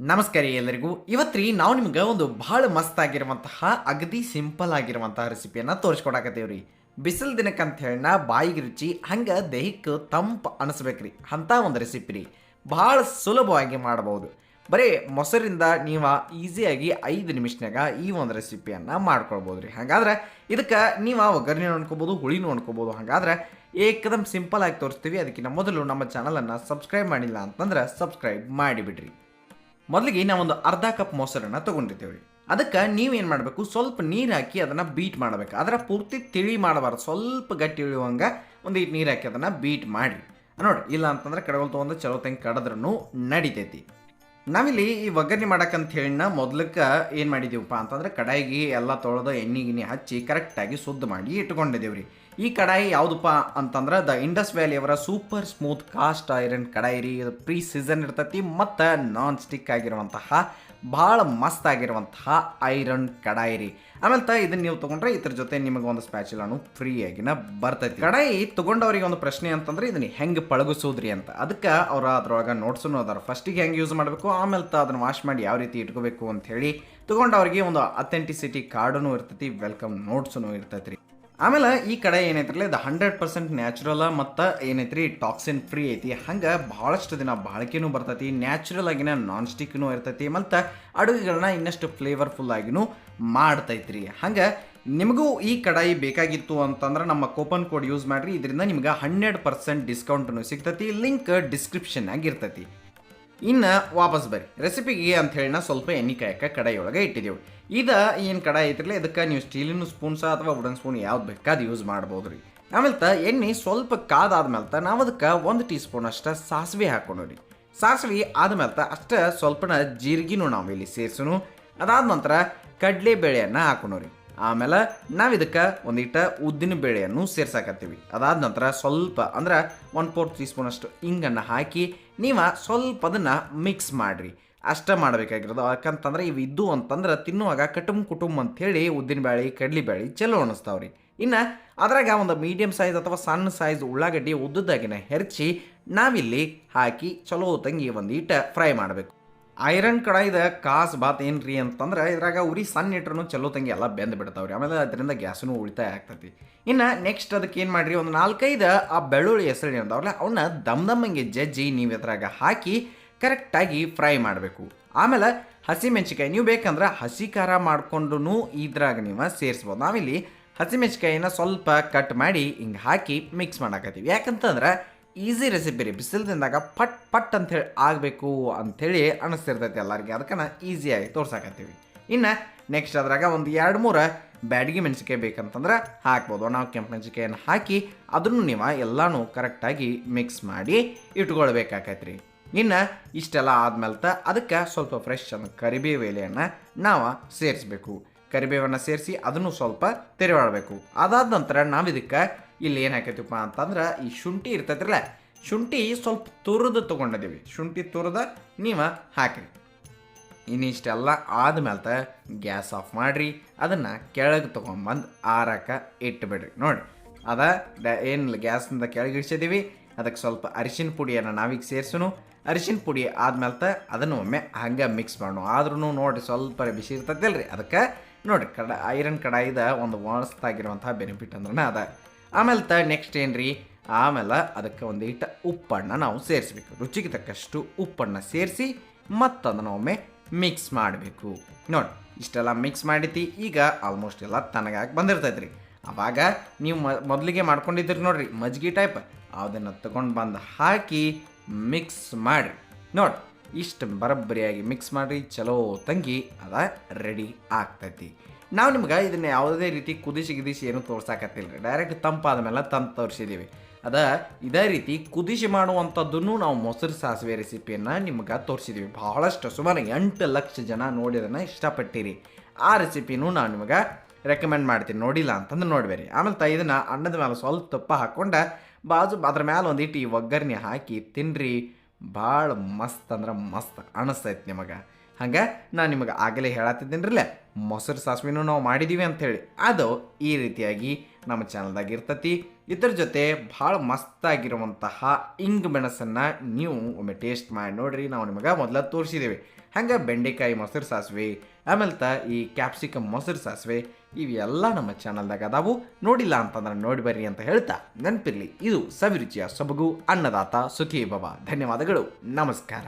ನಮಸ್ಕಾರ ಎಲ್ಲರಿಗೂ. ಇವತ್ತ್ರಿ ನಾವು ನಿಮ್ಗೆ ಒಂದು ಬಹಳ ಮಸ್ತ್ ಆಗಿರುವಂತಹ ಅಗದಿ ಸಿಂಪಲ್ ಆಗಿರುವಂತಹ ರೆಸಿಪಿಯನ್ನ ರೀ ಬಿಸಿಲು ದಿನಕ್ಕೆ ಅಂತ ಹೇಳಿ ನಾ ಬಾಯಿಗೆ ರುಚಿ, ಹಂಗೆ ದೇಹಕ್ಕೆ ತಂಪು ಅನಿಸ್ಬೇಕ್ರಿ. ಅಂಥ ಒಂದು ರೆಸಿಪಿ ರೀ ಭಾಳ ಸುಲಭವಾಗಿ ಮಾಡಬಹುದು ಬರೀ ಮೊಸರಿಂದ ನೀವು ಈಸಿಯಾಗಿ ಐದು ನಿಮಿಷನಾಗ ಈ ಒಂದು ರೆಸಿಪಿಯನ್ನು ಮಾಡ್ಕೊಳ್ಬೋದು ರೀ ಹಾಗಾದ್ರೆ ಇದಕ್ಕೆ ನೀವು ಒಗ್ಗರಣೆ ಅನ್ಕೋಬೋದು ಹುಳಿನೂ ಅನ್ಕೋಬೋದು. ಹಾಗಾದ್ರೆ ಏಕದಮ್ ಸಿಂಪಲ್ ಆಗಿ ತೋರಿಸ್ತೀವಿ. ಅದಕ್ಕಿಂತ ಮೊದಲು ನಮ್ಮ ಚಾನಲನ್ನು ಸಬ್ಸ್ಕ್ರೈಬ್ ಮಾಡಿಲ್ಲ ಅಂತಂದ್ರೆ ಸಬ್ಸ್ಕ್ರೈಬ್ ಮಾಡಿಬಿಡ್ರಿ. ಮೊದಲಿಗೆ ನಾವೊಂದು ಅರ್ಧ ಕಪ್ ಮೊಸರನ್ನ ತೊಗೊಂಡಿದ್ದೇವೆ. ಅದಕ್ಕೆ ನೀವೇನು ಮಾಡಬೇಕು? ಸ್ವಲ್ಪ ನೀರು ಹಾಕಿ ಅದನ್ನು ಬೀಟ್ ಮಾಡಬೇಕು. ಅದರ ಪೂರ್ತಿ ತಿಳಿ ಮಾಡಬಾರ್ದು. ಸ್ವಲ್ಪ ಗಟ್ಟಿ ಇಳಿಯುವಂಗೆ ಒಂದು ನೀರು ಹಾಕಿ ಅದನ್ನು ಬೀಟ್ ಮಾಡಿ. ನೋಡಿ ಇಲ್ಲ ಅಂತಂದ್ರೆ ಕಡಗಲ್ ತೊಗೊಂಡು ಚಲೋ ತಂಗಿ ಕಡದ್ರೂ ನಡಿತೈತಿ. ನಾವಿಲ್ಲಿ ಈ ಒಗ್ಗರಣೆ ಮಾಡಕ್ಕಂತ ಹೇಳಿನ ಮೊದ್ಲಕ್ಕೆ ಏನು ಮಾಡಿದ್ದೀವಪ್ಪ ಅಂತಂದ್ರೆ ಕಡಾಯಿಗೆ ಎಲ್ಲ ತೊಳೆದು ಎಣ್ಣೆ ಗಿಣ್ಣೆ ಹಚ್ಚಿ ಕರೆಕ್ಟಾಗಿ ಶುದ್ಧ ಮಾಡಿ ಇಟ್ಕೊಂಡಿದ್ದೇವ್ರಿ ಈ ಕಡಾಯಿ ಯಾವುದಪ್ಪ ಅಂತಂದ್ರೆ ದ ಇಂಡಸ್ ವ್ಯಾಲಿ ಅವರ super smooth cast iron kadai ರೀ. ಇದು ಪ್ರೀ ಸೀಸನ್ ಇರ್ತೈತಿ ಮತ್ತು ನಾನ್ ಸ್ಟಿಕ್ ಆಗಿರುವಂತಹ, ಭಾಳ ಮಸ್ತ್ ಆಗಿರುವಂತಹ ಐರನ್ ಕಡಾಯಿ ರೀ. ಆಮೇಲೆ ತ ಇದನ್ನ ನೀವು ತೊಗೊಂಡ್ರೆ ಇದ್ರ ಜೊತೆ ನಿಮಗೆ ಒಂದು ಸ್ಪ್ಯಾಚುಲಾನು ಫ್ರೀಯಾಗಿನ ಬರ್ತೈತಿ. ಕಡಾಯಿ ತಗೊಂಡವರಿಗೆ ಒಂದು ಪ್ರಶ್ನೆ ಅಂತಂದ್ರೆ ಇದನ್ನ ಹೆಂಗೆ ಪಳಗಿಸೋದ್ರಿ ಅಂತ. ಅದಕ್ಕೆ ಅವ್ರ ಅದ್ರೊಳಗೆ ನೋಟ್ಸನ್ನು ಅದಾರ ಫಸ್ಟಿಗೆ ಹೆಂಗೆ ಯೂಸ್ ಮಾಡಬೇಕು? ಆಮೇಲೆ ತ ಅದನ್ನು ವಾಶ್ ಮಾಡಿ ಯಾವ ರೀತಿ ಇಟ್ಕೋಬೇಕು ಅಂತ ಹೇಳಿ ತಗೊಂಡವ್ರಿಗೆ ಒಂದು ಅಥೆಂಟಿಸಿಟಿ ಕಾರ್ಡನ್ನು ಇರ್ತೈತಿ ವೆಲ್ಕಮ್ ನೋಟ್ಸೂ ಇರ್ತೈತಿ ರೀ ಆಮೇಲೆ ಈ ಕಡೆ ಏನೈತ್ರಲ್ಲ ಇದು ಹಂಡ್ರೆಡ್ ಪರ್ಸೆಂಟ್ ನ್ಯಾಚುರಲ್ ಮತ್ತು ಏನೈತ್ರಿ ಟಾಕ್ಸಿನ್ ಫ್ರೀ ಐತಿ. ಹಂಗೆ ಭಾಳಷ್ಟು ದಿನ ಬಾಳಿಕೆನೂ ಬರ್ತೈತಿ ನ್ಯಾಚುರಲ್ ಆಗಿನ ನಾನ್ ಸ್ಟಿಕ್ನೂ ಇರ್ತೈತಿ, ಮತ್ತು ಅಡುಗೆಗಳನ್ನ ಇನ್ನಷ್ಟು ಫ್ಲೇವರ್ಫುಲ್ ಆಗಿನೂ ಮಾಡ್ತೈತ್ರಿ. ಹಂಗೆ ನಿಮಗೂ ಈ ಕಡಾಯಿ ಬೇಕಾಗಿತ್ತು ಅಂತಂದ್ರೆ ನಮ್ಮ ಕೂಪನ್ ಕೋಡ್ ಯೂಸ್ ಮಾಡಿರಿ, ಇದರಿಂದ ನಿಮ್ಗೆ ಹಂಡ್ರೆಡ್ ಪರ್ಸೆಂಟ್ ಡಿಸ್ಕೌಂಟ್ನು ಸಿಗ್ತೈತಿ ಲಿಂಕ್ ಡಿಸ್ಕ್ರಿಪ್ಷನ್ ಇರ್ತೈತಿ. ಇನ್ನು ವಾಪಸ್ ಬರ್ರಿ. ರೆಸಿಪಿಗೆ ಅಂತ ಹೇಳಿ ನಾ ಸ್ವಲ್ಪ ಎಣ್ಣೆ ಕಾಯಕ್ಕೆ ಕಡಾಯೊಳಗೆ ಒಳಗೆ ಇಟ್ಟಿದ್ದೇವೆ. ಇದು ಏನು ಕಡಾಯಿ ಐತ್ರಲ್ಲ ಇದಕ್ಕೆ ನೀವು ಸ್ಟೀಲಿನ ಸ್ಪೂನ್ಸ ಅಥವಾ ವುಡನ್ ಸ್ಪೂನ್ ಯಾವ್ದು ಬೇಕಾದ ಯೂಸ್ ಮಾಡ್ಬೋದು ರೀ ಆಮೇಲೆ ತ ಎಣ್ಣೆ ಸ್ವಲ್ಪ ಕಾದಾದ್ಮೇಲೆ ತ ನಾವು ಅದಕ್ಕೆ ಒಂದು ಟೀ ಸ್ಪೂನ್ ಅಷ್ಟು ಸಾಸಿವೆ ಹಾಕೊಂಡ್ರಿ. ಸಾಸಿವೆ ಆದಮೇಲೆ ತ ಅಷ್ಟೇ ಸ್ವಲ್ಪನ ಜೀರಿಗೆನೂ ನಾವು ಇಲ್ಲಿ ಸೇರಿಸೋಣ ಅದಾದ ನಂತರ ಕಡಲೆ ಬೇಳೆಯನ್ನು ಹಾಕೊಂಡ್ರಿ. ಆಮೇಲೆ ನಾವು ಇದಕ್ಕೆ ಒಂದಿಟ ಉದ್ದಿನ ಬೇಳೆಯನ್ನು ಸೇರ್ಸಾಕತ್ತೀವಿ. ಅದಾದ ನಂತರ ಸ್ವಲ್ಪ ಅಂದ್ರೆ ಒನ್ ಫೋರ್ ತ್ರೀ ಸ್ಪೂನ್ ಅಷ್ಟು ಹಿಂಗನ್ನು ಹಾಕಿ ನೀವು ಸ್ವಲ್ಪ ಅದನ್ನು ಮಿಕ್ಸ್ ಮಾಡಿರಿ. ಅಷ್ಟೇ ಮಾಡಬೇಕಾಗಿರೋದು. ಯಾಕಂತಂದ್ರೆ ಇವು ಇದ್ದು ಅಂತಂದ್ರೆ ತಿನ್ನುವಾಗ ಕಟುಂಬ ಕುಟುಂಬ ಅಂಥೇಳಿ ಉದ್ದಿನ ಬೇಳೆ ಕಡ್ಲಿ ಬೇಳೆ ಚಲೋ ಅನಿಸ್ತಾವ್ರಿ. ಇನ್ನು ಅದ್ರಾಗ ಒಂದು ಮೀಡಿಯಮ್ ಸೈಜ್ ಅಥವಾ ಸಣ್ಣ ಸೈಜ್ ಉಳ್ಳಾಗಡ್ಡಿ ಉದ್ದದಾಗಿನ ಹೆರ್ಚಿ ನಾವಿಲ್ಲಿ ಹಾಕಿ ಚಲೋ ತಂಗಿ ಒಂದೀಟ ಫ್ರೈ ಮಾಡಬೇಕು. ಐರನ್ ಕಡಾಯಿದ ಕಾಸ್ ಬಾತ್ ಏನ್ರಿ ಅಂತಂದ್ರೆ ಇದ್ರಾಗ ಉರಿ ಸಣ್ಣ ಇಟ್ರು ಚಲೋ ತಂಗಿ ಎಲ್ಲ ಬೆಂದು ಬಿಡ್ತಾವ್ರಿ. ಆಮೇಲೆ ಅದರಿಂದ ಗ್ಯಾಸನು ಉಳಿತಾಯ ಆಗ್ತೈತಿ. ಇನ್ನು ನೆಕ್ಸ್ಟ್ ಅದಕ್ಕೆ ಏನು ಮಾಡ್ರಿ? ಒಂದು ನಾಲ್ಕೈದು ಆ ಬೆಳ್ಳುಳ್ಳಿ ಹೆಸರು ಇರ್ತಾವಲ್ಲ ಅವನ್ನ ದಮ್ ದಮ್ಮಂಗೆ ಜಜ್ಜಿ ನೀವು ಇದ್ರಾಗ ಹಾಕಿ ಕರೆಕ್ಟಾಗಿ ಫ್ರೈ ಮಾಡಬೇಕು. ಆಮೇಲೆ ಹಸಿಮೆಣ್ಸಿಕಾಯಿ ನೀವು ಬೇಕಂದ್ರೆ ಹಸಿ ಖಾರ ಮಾಡಿಕೊಂಡು ಇದ್ರಾಗ ನೀವು ಸೇರಿಸ್ಬೋದು. ನಾವಿಲ್ಲಿ ಹಸಿಮೆಣ್ಸಿಕಾಯಿನ ಸ್ವಲ್ಪ ಕಟ್ ಮಾಡಿ ಹಿಂಗೆ ಹಾಕಿ ಮಿಕ್ಸ್ ಮಾಡಾಕತ್ತೀವಿ. ಯಾಕಂತಂದ್ರೆ ಈಸಿ ರೆಸಿಪಿ ರೀ ಬಿಸಿಲ್ದಿಂದಾಗ ಪಟ್ ಪಟ್ ಅಂಥೇಳಿ ಆಗಬೇಕು ಅಂಥೇಳಿ ಅನಿಸ್ತಿರ್ತೈತಿ ಎಲ್ಲರಿಗೆ. ಅದಕ್ಕೆ ಈಸಿಯಾಗಿ ತೋರ್ಸಾಕತ್ತೀವಿ. ಇನ್ನು ನೆಕ್ಸ್ಟ್ ಅದ್ರಾಗ ಒಂದು ಎರಡು ಮೂರು ಬ್ಯಾಡಗಿ ಮೆಣಸಿಕಾಯಿ ಬೇಕಂತಂದ್ರೆ ಹಾಕ್ಬೋದು. ನಾವು ಕೆಂಪು ಮೆಣಸಿಕಾಯನ್ನು ಹಾಕಿ ಅದನ್ನು ನೀವು ಎಲ್ಲನೂ ಕರೆಕ್ಟಾಗಿ ಮಿಕ್ಸ್ ಮಾಡಿ ಇಟ್ಕೊಳ್ಬೇಕಾಕೈತೆ ರೀ ಇನ್ನು ಇಷ್ಟೆಲ್ಲ ಆದ್ಮೇಲೆ ತ ಅದಕ್ಕೆ ಸ್ವಲ್ಪ ಫ್ರೆಶ್ ಅನ್ನು ಕರಿಬೇವು ಎಲೆಯನ್ನು ನಾವು ಸೇರಿಸ್ಬೇಕು. ಕರಿಬೇವನ್ನು ಸೇರಿಸಿ ಅದನ್ನು ಸ್ವಲ್ಪ ತೆರೆವಾಡಬೇಕು. ಅದಾದ ನಂತರ ನಾವು ಇದಕ್ಕೆ ಇಲ್ಲಿ ಏನು ಹಾಕೈತಿಪ್ಪ ಅಂತಂದ್ರೆ ಈ ಶುಂಠಿ ಇರ್ತೈತ್ರಲ್ಲ ಶುಂಠಿ ಸ್ವಲ್ಪ ತುರಿದು ತೊಗೊಂಡಿದ್ದೀವಿ ಶುಂಠಿ ತುರಿದ ನೀವು ಹಾಕಿರಿ. ಇನ್ನಿಷ್ಟೆಲ್ಲ ಆದಮೇಲೆ ಗ್ಯಾಸ್ ಆಫ್ ಮಾಡಿರಿ, ಅದನ್ನು ಕೆಳಗೆ ತೊಗೊಂಬಂದು ಆರಕ ಇಟ್ಬಿಡ್ರಿ. ನೋಡಿ ಅದ ಏನು ಗ್ಯಾಸ್ನಿಂದ ಕೆಳಗೆ ಇಡ್ಸಿದ್ದೀವಿ ಅದಕ್ಕೆ ಸ್ವಲ್ಪ ಅರಿಶಿನ ಪುಡಿಯನ್ನು ನಾವೀಗ ಸೇರಿಸೋನು. ಅರಿಶಿನ ಪುಡಿ ಆದ್ಮೇಲೆ ಅದನ್ನು ಒಮ್ಮೆ ಹಂಗೆ ಮಿಕ್ಸ್ ಮಾಡೋಣ. ಆದ್ರೂ ನೋಡಿರಿ ಸ್ವಲ್ಪ ಬಿಸಿ ಇರ್ತೈತಿಲ್ರಿ. ಅದಕ್ಕೆ ನೋಡಿರಿ, ಕಡ ಐರನ್ ಕಡಾಯಿದ ಒಂದು ವಾಣಸ್ತಾಗಿರುವಂಥ ಬೆನಿಫಿಟ್ ಅಂದ್ರೆ ಅದ. ಆಮೇಲೆ ತ ನೆಕ್ಸ್ಟ್ ಏನ್ರಿ? ಆಮೇಲೆ ಅದಕ್ಕೆ ಒಂದು ಇಟ್ಟ ಉಪ್ಪನ್ನ ನಾವು ಸೇರಿಸ್ಬೇಕು. ರುಚಿಗೆ ತಕ್ಕಷ್ಟು ಉಪ್ಪನ್ನ ಸೇರಿಸಿ ಮತ್ತದನ್ನು ಒಮ್ಮೆ ಮಿಕ್ಸ್ ಮಾಡಬೇಕು. ನೋಡಿ, ಇಷ್ಟೆಲ್ಲ ಮಿಕ್ಸ್ ಮಾಡಿತಿ ಈಗ ಆಲ್ಮೋಸ್ಟ್ ಎಲ್ಲ ತನಗಾಗಿ ಬಂದಿರ್ತೈತ್ರಿ. ಅವಾಗ ನೀವು ಮೊದಲಿಗೆ ಮಾಡ್ಕೊಂಡಿದ್ದೀರಿ ನೋಡ್ರಿ, ಮಜ್ಗಿ ಟೈಪ್ ಅದನ್ನು ತಗೊಂಡು ಬಂದು ಹಾಕಿ ಮಿಕ್ಸ್ ಮಾಡಿ ನೋಡಿ, ಇಷ್ಟು ಬರಬ್ಬರಿಯಾಗಿ ಮಿಕ್ಸ್ ಮಾಡಿ ಚಲೋ ತಂಗಿ ಅದ ರೆಡಿ ಆಗ್ತೈತಿ. ನಾವು ನಿಮ್ಗೆ ಇದನ್ನ ಯಾವುದೇ ರೀತಿ ಕುದಿಸಿ ಗಿದಿಸಿ ಏನು ತೋರ್ಸಾಕತ್ತಿಲ್ಲ ರೀ ಡೈರೆಕ್ಟ್ ತಂಪಾದ ಮೇಲೆ ತಂದು ತೋರಿಸಿದ್ದೀವಿ ಅದ ಇದೇ ರೀತಿ ಕುದಿಸಿ ಮಾಡುವಂಥದ್ದನ್ನು ನಾವು ಮೊಸರು ಸಾಸಿವೆ ರೆಸಿಪಿಯನ್ನು ನಿಮ್ಗೆ ತೋರಿಸಿದ್ದೀವಿ ಬಹಳಷ್ಟು ಸುಮಾರು ಎಂಟು ಲಕ್ಷ ಜನ ನೋಡಿದನ್ನು ಇಷ್ಟಪಟ್ಟಿರಿ. ಆ ರೆಸಿಪಿನೂ ನಾನು ನಿಮಗೆ ರೆಕಮೆಂಡ್ ಮಾಡ್ತೀನಿ. ನೋಡಿಲ್ಲ ಅಂತಂದು ನೋಡ್ಬೇರಿ. ಆಮೇಲೆ ತ ಇದನ್ನು ಅನ್ನದ ಮೇಲೆ ಸ್ವಲ್ಪ ತುಪ್ಪ ಹಾಕ್ಕೊಂಡು ಬಾಜು ಅದ್ರ ಮೇಲೆ ಒಂದಿಟ್ಟು ಈ ಒಗ್ಗರಣೆ ಹಾಕಿ ತಿನ್ರಿ. ಭಾಳ ಮಸ್ತ್ ಅಂದ್ರೆ ಮಸ್ತ್ ಅನಿಸ್ತೈತಿ ನಿಮಗೆ. ಹಂಗೆ ನಾನು ನಿಮಗೆ ಆಗಲೇ ಹೇಳತ್ತಿದ್ದೀನಿರಲ್ಲ. ಮೊಸರು ಸಾಸಿವೆನೂ ನಾವು ಮಾಡಿದ್ದೀವಿ ಅಂಥೇಳಿ. ಅದು ಈ ರೀತಿಯಾಗಿ ನಮ್ಮ ಚಾನಲ್ದಾಗ ಇರ್ತತಿ. ಇದ್ರ ಜೊತೆ ಭಾಳ ಮಸ್ತಾಗಿರುವಂತಹ ಇಂಗ್ ಮೆಣಸನ್ನು ನೀವು ಒಮ್ಮೆ ಟೇಸ್ಟ್ ಮಾಡಿ ನೋಡ್ರಿ. ನಾವು ನಿಮಗೆ ಮೊದಲ ತೋರಿಸಿದ್ದೇವೆ ಹಂಗೆ ಬೆಂಡೆಕಾಯಿ ಮೊಸರು ಸಾಸಿವೆ ಆಮೇಲೆ ತ ಈ ಕ್ಯಾಪ್ಸಿಕಮ್ ಮೊಸರು ಸಾಸಿವೆ, ಇವೆಲ್ಲ ನಮ್ಮ ಚಾನಲ್ದಾಗ ಅದಾವು. ನೋಡಿಲ್ಲ ಅಂತಂದ್ರೆ ನೋಡಿ ಬರ್ರಿ ಅಂತ ಹೇಳ್ತಾ ನೆನಪಿರಲಿ. ಇದು ಸವಿರುಚಿಯ ಸೊಬಗು ಅನ್ನದಾತ ಸುಖಿ ಬಾಬಾ ಧನ್ಯವಾದಗಳು. ನಮಸ್ಕಾರ.